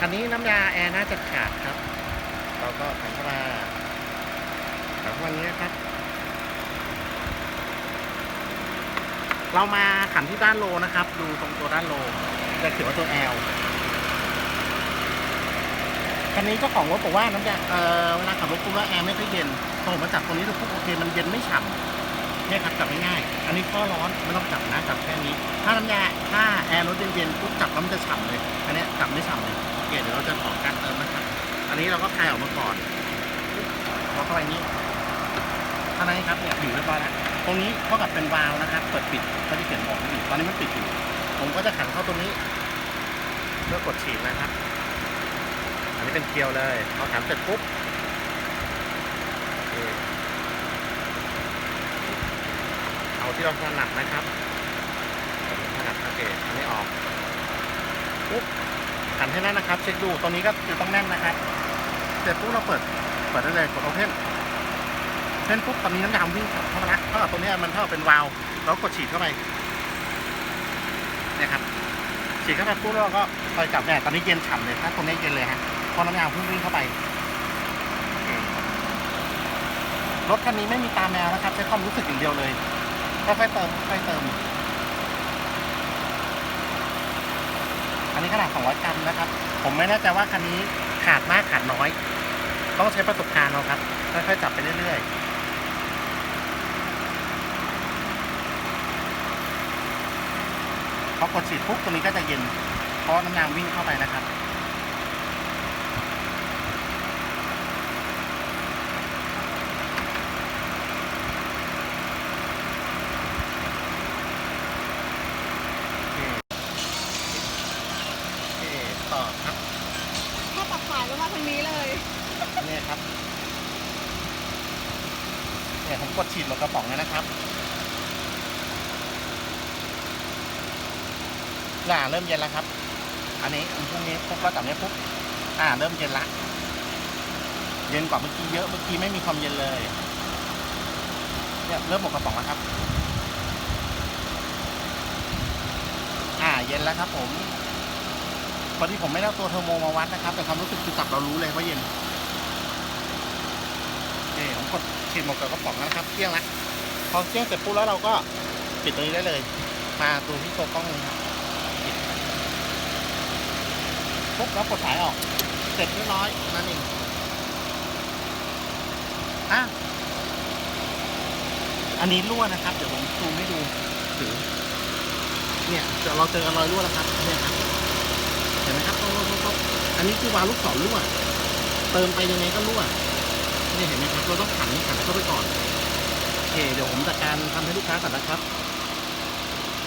คันนี้น้ำยาแอร์น่าจะขาดครับ เราก็ขันเข้ามาขันเข้ามาอย่างนี้ครับ เรามาขันที่ด้านโลนะครับ ดูตรงตัวด้านโล จะเขียนว่าตัว L คันนี้เจ้าของรถบอกว่าน้ำยาเออเวลาขับรถปุ๊บแล้วแอร์ไม่ค่อยเย็นพอผมมาจับตรงนี้ดูปุ๊บโอเคมันเย็นไม่ฉ่ำเนี่ยครับจับง่ายๆอันนี้ข้อร้อนไม่ต้องจับนะจับแค่นี้ ถ้าน้ำยาถ้าแอร์รถเย็นๆปุ๊บจับแล้วมันจะฉ่ำเลยอันนี้จับไม่ฉ่ำเลย เคเดี๋ยวเราจะขอการเติมนะครับ อันนี้เราก็คลายออกมาก่อนพอเข้าไปนี้เท่านั้นครับเนี่ยผิวเรียบร้อยแล้วตรงนี้เท่ากับเป็นวาล์วนะครับ เปิดปิดเขาจะเขียนบอกอยู่ตอนนี้มันปิดอยู่ ผมก็จะขันเข้าตรงนี้ เพื่อกดฉีดนะครับ อันนี้เป็นเกลียวเลยพอขันเสร็จปุ๊บเอาที่เราถนัดนะครับถนัดโอเคอันนี้ออกปุ๊บ ขันให้แน่นนะครับ เช็คดูตรงนี้ก็คือต้องแน่นนะครับเสร็จปุ๊บเราเปิดเปิดได้เลยกดโอเพนเช่นปุ๊บตอนนี้น้ำยาวิ่งเข้ามาละเท่ากับตัวเนี้มันเท่ากับเป็นวาล์วเรากดฉีดเข้าไปเนี่ยครับฉีดเข้าไปปุ๊บแล้วเราก็คอยจับเนี่ยตอนนี้เย็นฉ่ำเลยถ้าตรงนี้เย็นเลยฮะเพราะน้ำยาเพิ่งวิ่งเข้าไปรถคันนี้ไม่มีตาแมวนะครับใช้ความรู้สึกอย่างเดียวเลยค่อยๆเติมค่อยๆเติม อันนี้ขนาด 200 กรัมนะครับ ผมไม่แน่ใจว่าคันนี้ขาดมากขาดน้อย ต้องใช้ประสบการณ์เราครับ ค่อยๆจับไปเรื่อยๆพอกดฉีดปุ๊บตัวนี้ก็จะเย็น เพราะน้ำยางวิ่งเข้าไปนะครับ โอเคโอเค ต่อครับถ้าตัดสายแล้วมาทางนี้เลยเนี่ยครับเนี่ยผมกดฉีดหมดกระป๋องแล้วนะครับน่าเริ่มเย็นแล้วครับ อันนี้พรุ่งนี้ปุ๊บก็จับเนี้ยปุ๊บอ่า เริ่มเย็นละ เย็นกว่าเมื่อกี้เยอะ เมื่อกี้ไม่มีความเย็นเลย เนี่ยเริ่มหมดกระป๋องแล้วครับ อ่า เย็นแล้วครับผม พอดีผมไม่ได้เอาตัวเทอร์โมมาวัดนะครับ แต่ความรู้สึกคือจับเรารู้เลยว่าเย็นนี่ผมกดฉีดหมดกับกระป๋องแล้วนะครับเที่ยงละพอเที่ยงเสร็จปุ๊บแล้วเราก็ปิดตรงนี้ได้เลย มาตัวที่ตัวกล้องเลยครับปิดปุ๊บแล้วกดสายออกเสร็จเรียบร้อยนั่นเองอะอันนี้รั่วนะครับ เดี๋ยวผมซูมให้ดูถือเนี่ยเดี๋ยวเราเจอรอยรั่วแล้วครับเนี่ยครับ นี้คือวาล์วลูกศรรั่วเติมไปยังไงก็รั่วนี่เห็นไหมครับ เราต้องขันขันเข้าไปก่อน โอเค เดี๋ยวผมจัดการทำให้ลูกค้าก่อนนะครับ